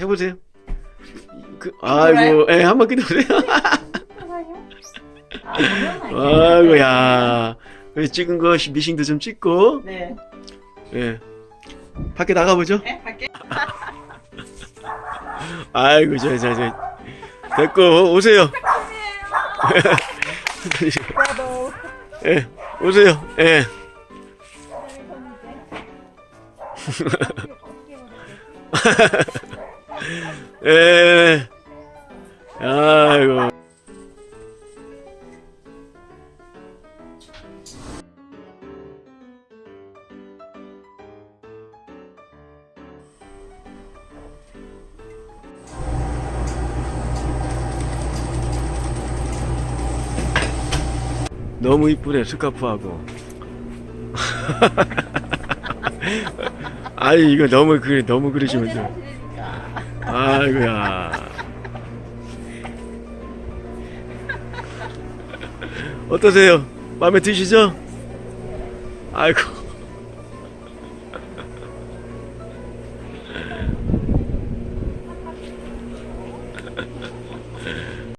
해보세요. 그, 아이고, 예, 한 바퀴 도세요. 아이고, 야. 왜 찍은 거 미싱도 좀 찍고, 네. 예. 밖에 나가보죠. 네, 갈게. 아이고, 저, 저, 저. 됐고, 오세요. 예, 오세요. 예. 예. 아이고. 너무 이쁘네 스카프하고 아니 이거 너무 그 너무 그러시면 돼 아이고야. 어떠세요? 마음에 드시죠? 아이고.